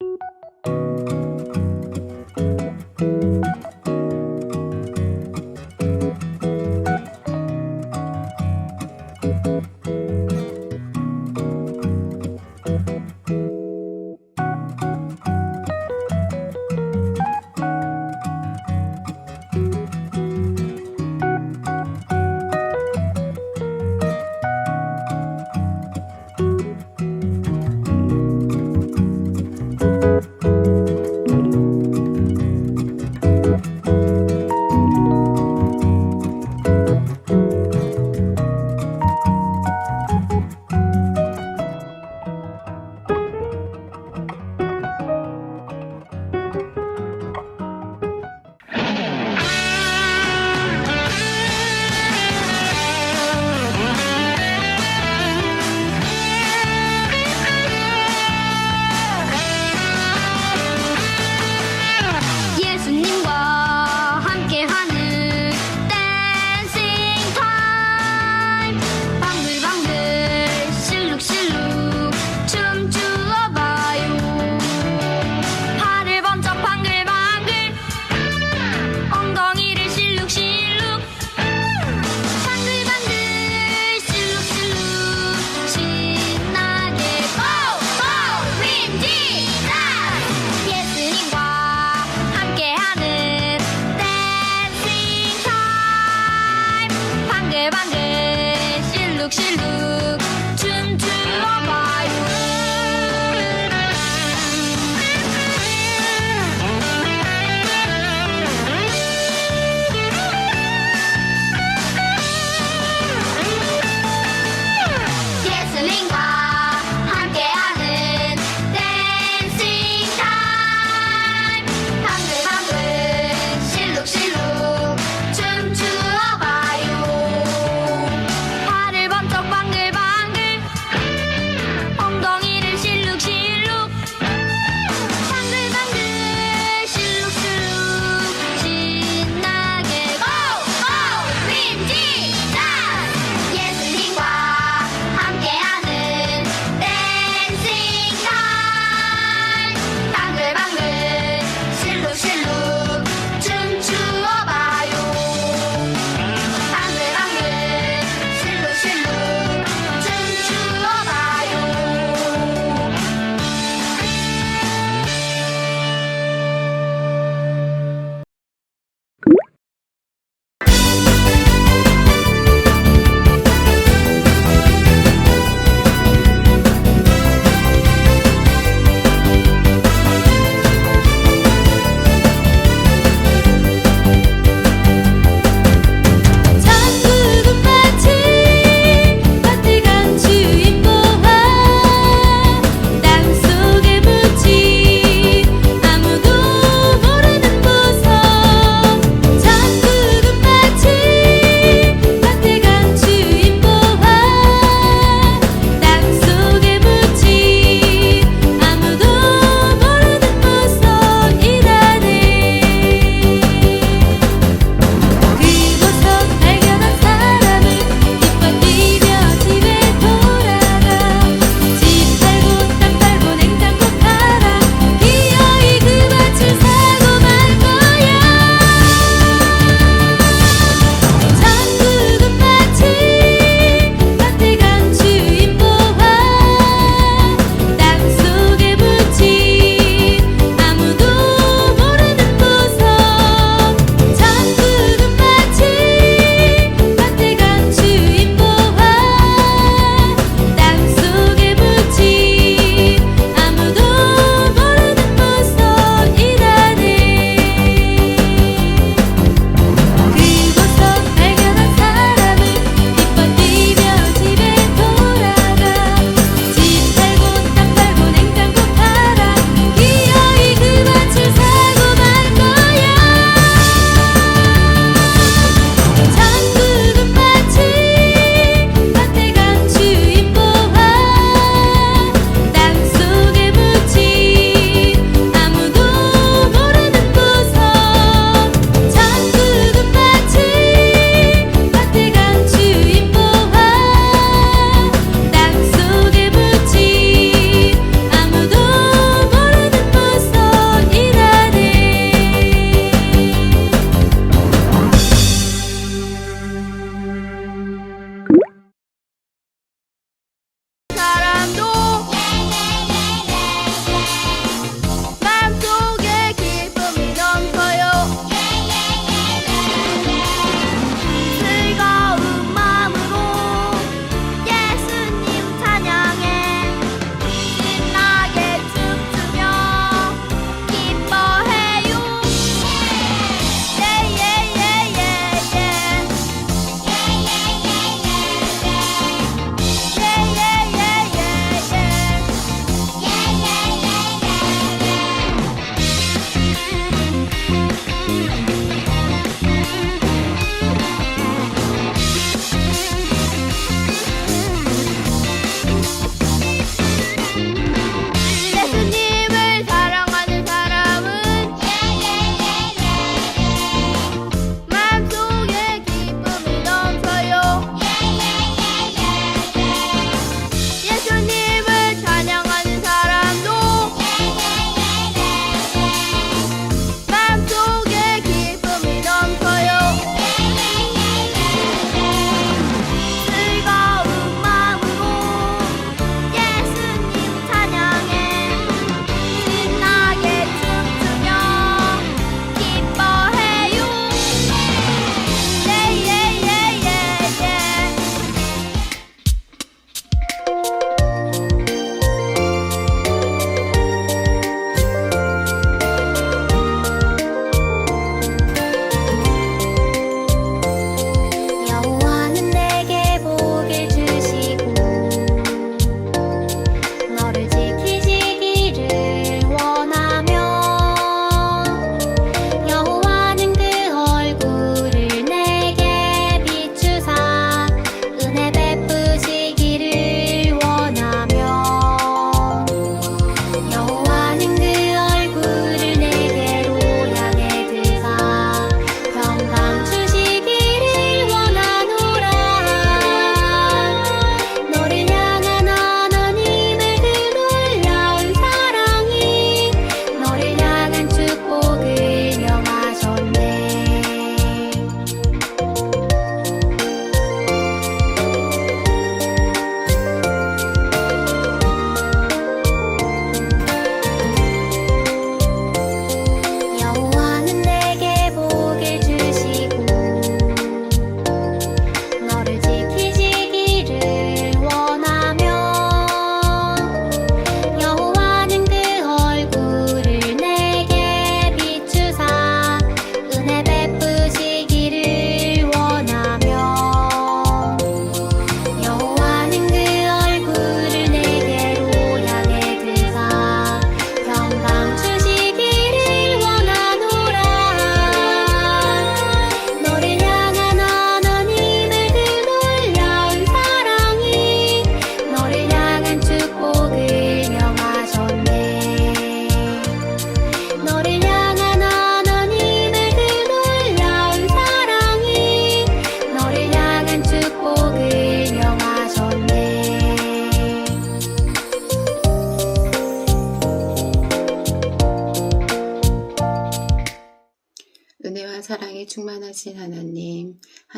you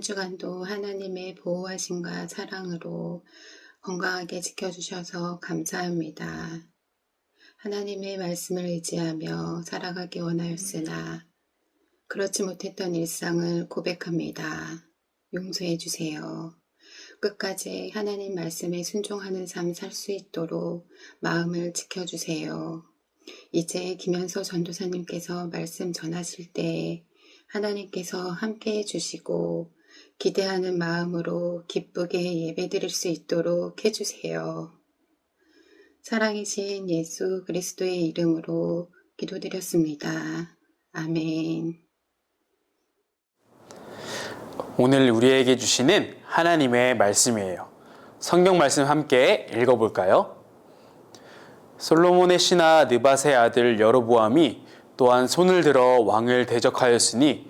한 주간도 하나님의 보호하심과 사랑으로 건강하게 지켜주셔서 감사합니다. 하나님의 말씀을 의지하며 살아가기 원하였으나 그렇지 못했던 일상을 고백합니다. 용서해 주세요. 끝까지 하나님 말씀에 순종하는 삶 살 수 있도록 마음을 지켜주세요. 이제 김현서 전도사님께서 말씀 전하실 때 하나님께서 함께 해주시고 기대하는 마음으로 기쁘게 예배드릴 수 있도록 해주세요. 사랑이신 예수 그리스도의 이름으로 기도드렸습니다. 아멘. 오늘 우리에게 주시는 하나님의 말씀이에요. 성경 말씀 함께 읽어볼까요? 솔로몬의 신하 느밧의 아들 여로보암이 또한 손을 들어 왕을 대적하였으니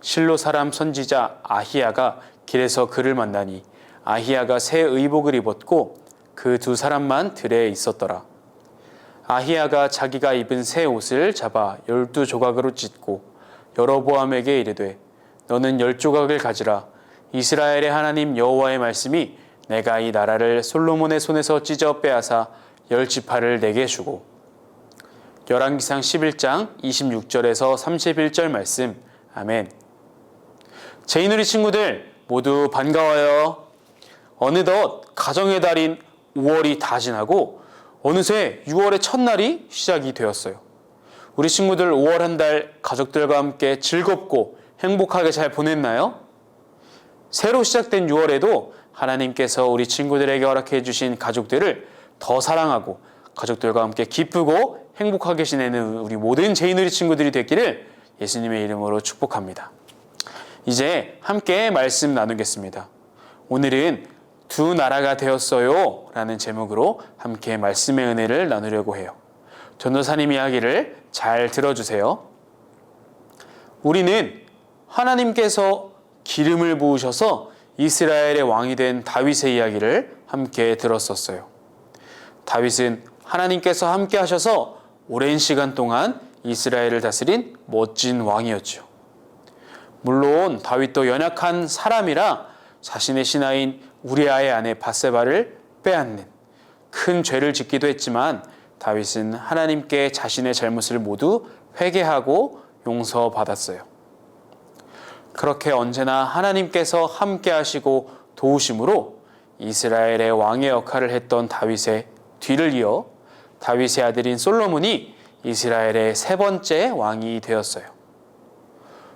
실로 사람 선지자 아히야가 길에서 그를 만나니 아히야가 새 의복을 입었고 그 두 사람만 들에 있었더라. 아히야가 자기가 입은 새 옷을 잡아 열두 조각으로 찢고 여로보암에게 이르되 너는 열 조각을 가지라 이스라엘의 하나님 여호와의 말씀이 내가 이 나라를 솔로몬의 손에서 찢어 빼앗아 열 지파를 내게 주고 열왕기상 11장 26절에서 31절 말씀 아멘. 제이누리 친구들 모두 반가워요. 어느덧 가정의 달인 5월이 다 지나고 어느새 6월의 첫날이 시작이 되었어요. 우리 친구들 5월 한 달 가족들과 함께 즐겁고 행복하게 잘 보냈나요? 새로 시작된 6월에도 하나님께서 우리 친구들에게 허락해 주신 가족들을 더 사랑하고 가족들과 함께 기쁘고 행복하게 지내는 우리 모든 제이누리 친구들이 됐기를 예수님의 이름으로 축복합니다. 이제 함께 말씀 나누겠습니다. 오늘은 두 나라가 되었어요 라는 제목으로 함께 말씀의 은혜를 나누려고 해요. 전도사님 이야기를 잘 들어주세요. 우리는 하나님께서 기름을 부으셔서 이스라엘의 왕이 된 다윗의 이야기를 함께 들었었어요. 다윗은 하나님께서 함께 하셔서 오랜 시간 동안 이스라엘을 다스린 멋진 왕이었죠. 물론 다윗도 연약한 사람이라 자신의 신하인 우리아의 아내 바세바를 빼앗는 큰 죄를 짓기도 했지만 다윗은 하나님께 자신의 잘못을 모두 회개하고 용서받았어요. 그렇게 언제나 하나님께서 함께 하시고 도우심으로 이스라엘의 왕의 역할을 했던 다윗의 뒤를 이어 다윗의 아들인 솔로몬이 이스라엘의 세 번째 왕이 되었어요.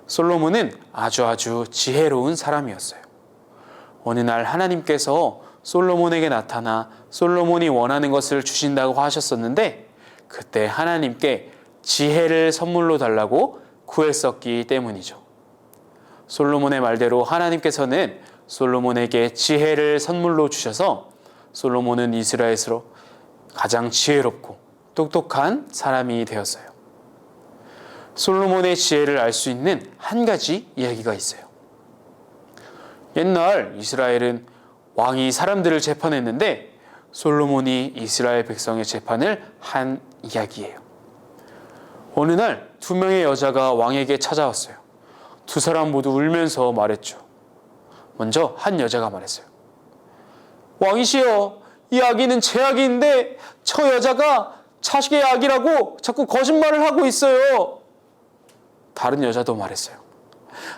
솔로몬은 아주 아주 지혜로운 사람이었어요. 어느 날 하나님께서 솔로몬에게 나타나 솔로몬이 원하는 것을 주신다고 하셨었는데 그때 하나님께 지혜를 선물로 달라고 구했었기 때문이죠. 솔로몬의 말대로 하나님께서는 솔로몬에게 지혜를 선물로 주셔서 솔로몬은 이스라엘에서 가장 지혜롭고 똑똑한 사람이 되었어요. 솔로몬의 지혜를 알 수 있는 한 가지 이야기가 있어요. 옛날 이스라엘은 왕이 사람들을 재판했는데 솔로몬이 이스라엘 백성의 재판을 한 이야기예요. 어느 날 두 명의 여자가 왕에게 찾아왔어요. 두 사람 모두 울면서 말했죠. 먼저 한 여자가 말했어요. 왕이시여, 이 아기는 제 아기인데 저 여자가 자식의 아기라고 자꾸 거짓말을 하고 있어요. 다른 여자도 말했어요.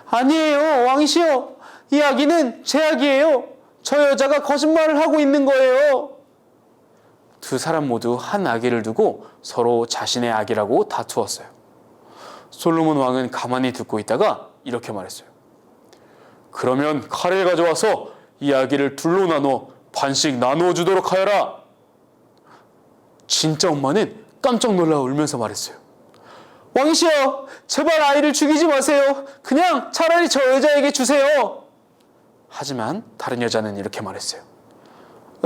아니에요, 왕이시여. 이 아기는 제 아기예요. 저 여자가 거짓말을 하고 있는 거예요. 두 사람 모두 한 아기를 두고 서로 자신의 아기라고 다투었어요. 솔로몬 왕은 가만히 듣고 있다가 이렇게 말했어요. 그러면 칼을 가져와서 이 아기를 둘로 나눠 반씩 나누어 주도록 하여라. 진짜 엄마는 깜짝 놀라 울면서 말했어요. 왕이시여, 제발 아이를 죽이지 마세요. 그냥 차라리 저 여자에게 주세요. 하지만 다른 여자는 이렇게 말했어요.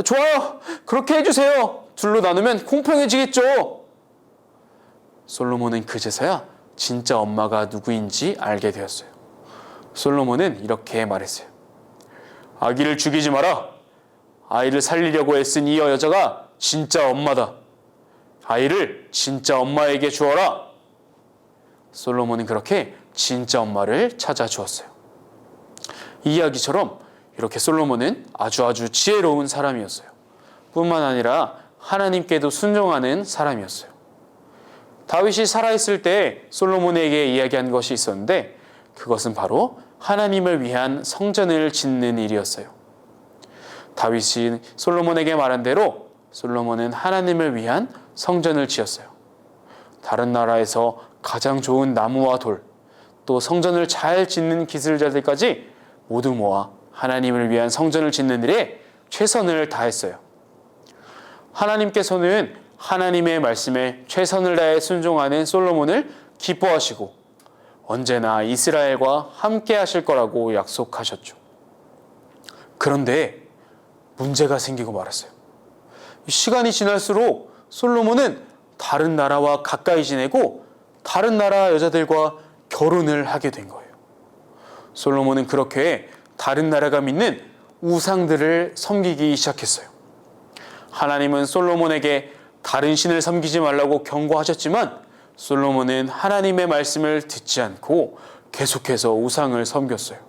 좋아요. 그렇게 해주세요. 둘로 나누면 공평해지겠죠. 솔로몬은 그제서야 진짜 엄마가 누구인지 알게 되었어요. 솔로몬은 이렇게 말했어요. 아기를 죽이지 마라. 아이를 살리려고 애쓴 이 여자가 진짜 엄마다. 아이를 진짜 엄마에게 주어라. 솔로몬은 그렇게 진짜 엄마를 찾아 주었어요. 이 이야기처럼 이렇게 솔로몬은 아주 아주 지혜로운 사람이었어요. 뿐만 아니라 하나님께도 순종하는 사람이었어요. 다윗이 살아있을 때 솔로몬에게 이야기한 것이 있었는데 그것은 바로 하나님을 위한 성전을 짓는 일이었어요. 다윗이 솔로몬에게 말한 대로 솔로몬은 하나님을 위한 성전을 지었어요. 다른 나라에서 가장 좋은 나무와 돌, 또 성전을 잘 짓는 기술자들까지 모두 모아 하나님을 위한 성전을 짓는 일에 최선을 다했어요. 하나님께서는 하나님의 말씀에 최선을 다해 순종하는 솔로몬을 기뻐하시고 언제나 이스라엘과 함께 하실 거라고 약속하셨죠. 그런데 문제가 생기고 말았어요. 시간이 지날수록 솔로몬은 다른 나라와 가까이 지내고 다른 나라 여자들과 결혼을 하게 된 거예요. 솔로몬은 그렇게 다른 나라가 믿는 우상들을 섬기기 시작했어요. 하나님은 솔로몬에게 다른 신을 섬기지 말라고 경고하셨지만 솔로몬은 하나님의 말씀을 듣지 않고 계속해서 우상을 섬겼어요.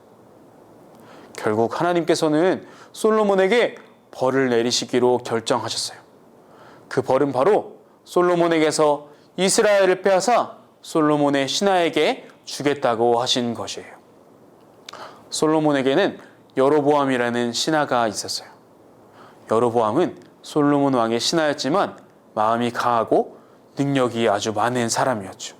결국 하나님께서는 솔로몬에게 벌을 내리시기로 결정하셨어요. 그 벌은 바로 솔로몬에게서 이스라엘을 빼앗아 솔로몬의 신하에게 주겠다고 하신 것이에요. 솔로몬에게는 여로보암이라는 신하가 있었어요. 여로보암은 솔로몬 왕의 신하였지만 마음이 강하고 능력이 아주 많은 사람이었죠.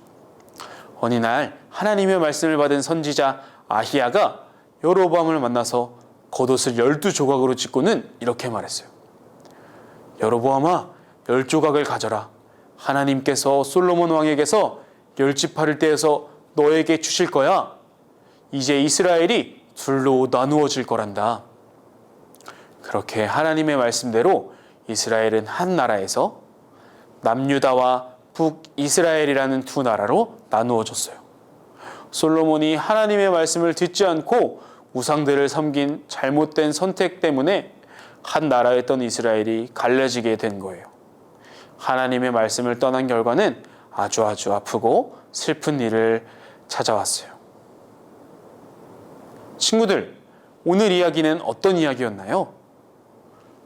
어느 날 하나님의 말씀을 받은 선지자 아히야가 여로보암을 만나서 겉옷을 열두 조각으로 찢고는 이렇게 말했어요. 여로보암아 열 조각을 가져라. 하나님께서 솔로몬 왕에게서 열지파를 떼어서 너에게 주실 거야. 이제 이스라엘이 둘로 나누어질 거란다. 그렇게 하나님의 말씀대로 이스라엘은 한 나라에서 남유다와 북이스라엘이라는 두 나라로 나누어졌어요. 솔로몬이 하나님의 말씀을 듣지 않고 우상들을 섬긴 잘못된 선택 때문에 한 나라였던 이스라엘이 갈라지게 된 거예요. 하나님의 말씀을 떠난 결과는 아주 아주 아프고 슬픈 일을 찾아왔어요. 친구들, 오늘 이야기는 어떤 이야기였나요?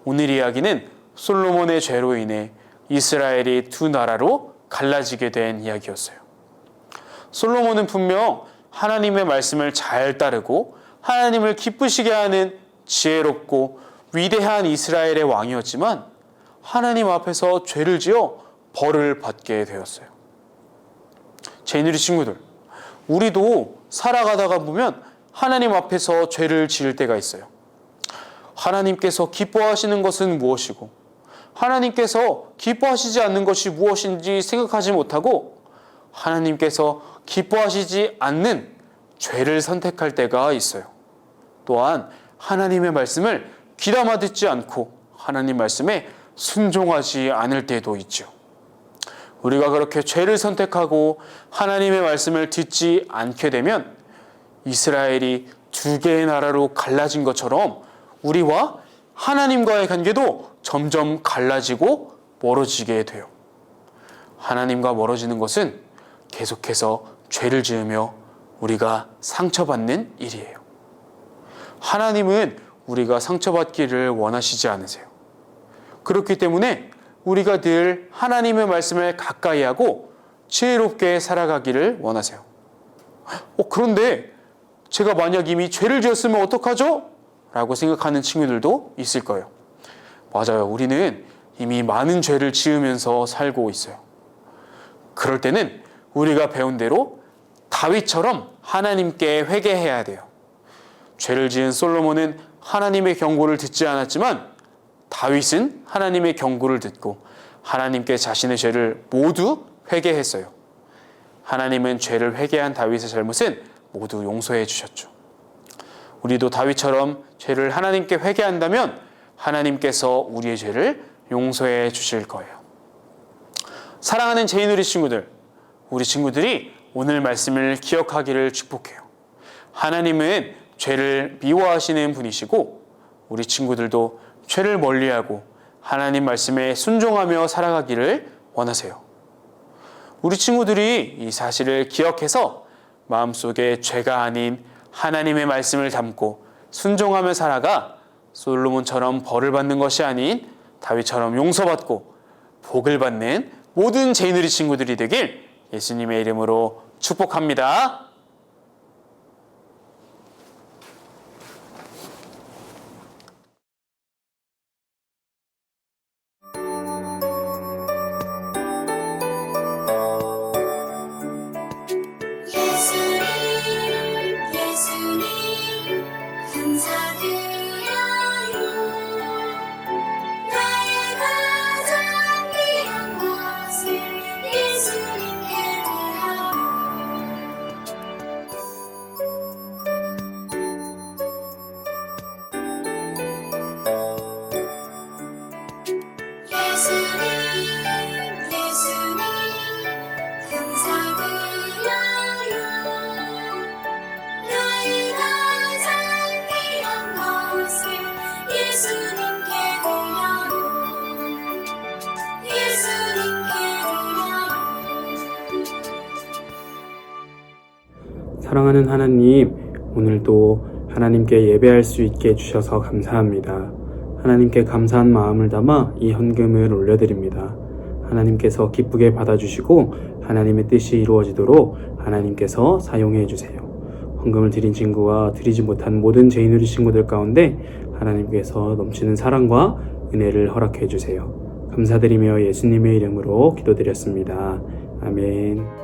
오늘 이야기는 솔로몬의 죄로 인해 이스라엘이 두 나라로 갈라지게 된 이야기였어요. 솔로몬은 분명 하나님의 말씀을 잘 따르고 하나님을 기쁘시게 하는 지혜롭고 위대한 이스라엘의 왕이었지만 하나님 앞에서 죄를 지어 벌을 받게 되었어요. 제누리 친구들, 우리도 살아가다가 보면 하나님 앞에서 죄를 지을 때가 있어요. 하나님께서 기뻐하시는 것은 무엇이고, 하나님께서 기뻐하시지 않는 것이 무엇인지 생각하지 못하고, 하나님께서 기뻐하시지 않는 죄를 선택할 때가 있어요. 또한 하나님의 말씀을 귀담아 듣지 않고 하나님 말씀에 순종하지 않을 때도 있죠. 우리가 그렇게 죄를 선택하고 하나님의 말씀을 듣지 않게 되면 이스라엘이 두 개의 나라로 갈라진 것처럼 우리와 하나님과의 관계도 점점 갈라지고 멀어지게 돼요. 하나님과 멀어지는 것은 계속해서 죄를 지으며 우리가 상처받는 일이에요. 하나님은 우리가 상처받기를 원하시지 않으세요. 그렇기 때문에 우리가 늘 하나님의 말씀을 가까이 하고 지혜롭게 살아가기를 원하세요. 어, 그런데 제가 만약 이미 죄를 지었으면 어떡하죠? 라고 생각하는 친구들도 있을 거예요. 맞아요. 우리는 이미 많은 죄를 지으면서 살고 있어요. 그럴 때는 우리가 배운 대로 다윗처럼 하나님께 회개해야 돼요. 죄를 지은 솔로몬은 하나님의 경고를 듣지 않았지만 다윗은 하나님의 경고를 듣고 하나님께 자신의 죄를 모두 회개했어요. 하나님은 죄를 회개한 다윗의 잘못은 모두 용서해 주셨죠. 우리도 다윗처럼 죄를 하나님께 회개한다면 하나님께서 우리의 죄를 용서해 주실 거예요. 사랑하는 제이누리 친구들, 우리 친구들이 오늘 말씀을 기억하기를 축복해요. 하나님은 죄를 미워하시는 분이시고 우리 친구들도 죄를 멀리하고 하나님 말씀에 순종하며 살아가기를 원하세요. 우리 친구들이 이 사실을 기억해서 마음속에 죄가 아닌 하나님의 말씀을 담고 순종하며 살아가 솔로몬처럼 벌을 받는 것이 아닌 다윗처럼 용서받고 복을 받는 모든 제이누리 친구들이 되길 예수님의 이름으로 축복합니다. 사랑하는 하나님, 오늘도 하나님께 예배할 수 있게 해주셔서 감사합니다. 하나님께 감사한 마음을 담아 이 헌금을 올려드립니다. 하나님께서 기쁘게 받아주시고 하나님의 뜻이 이루어지도록 하나님께서 사용해 주세요. 헌금을 드린 친구와 드리지 못한 모든 제이누리 친구들 가운데 하나님께서 넘치는 사랑과 은혜를 허락해 주세요. 감사드리며 예수님의 이름으로 기도드렸습니다. 아멘.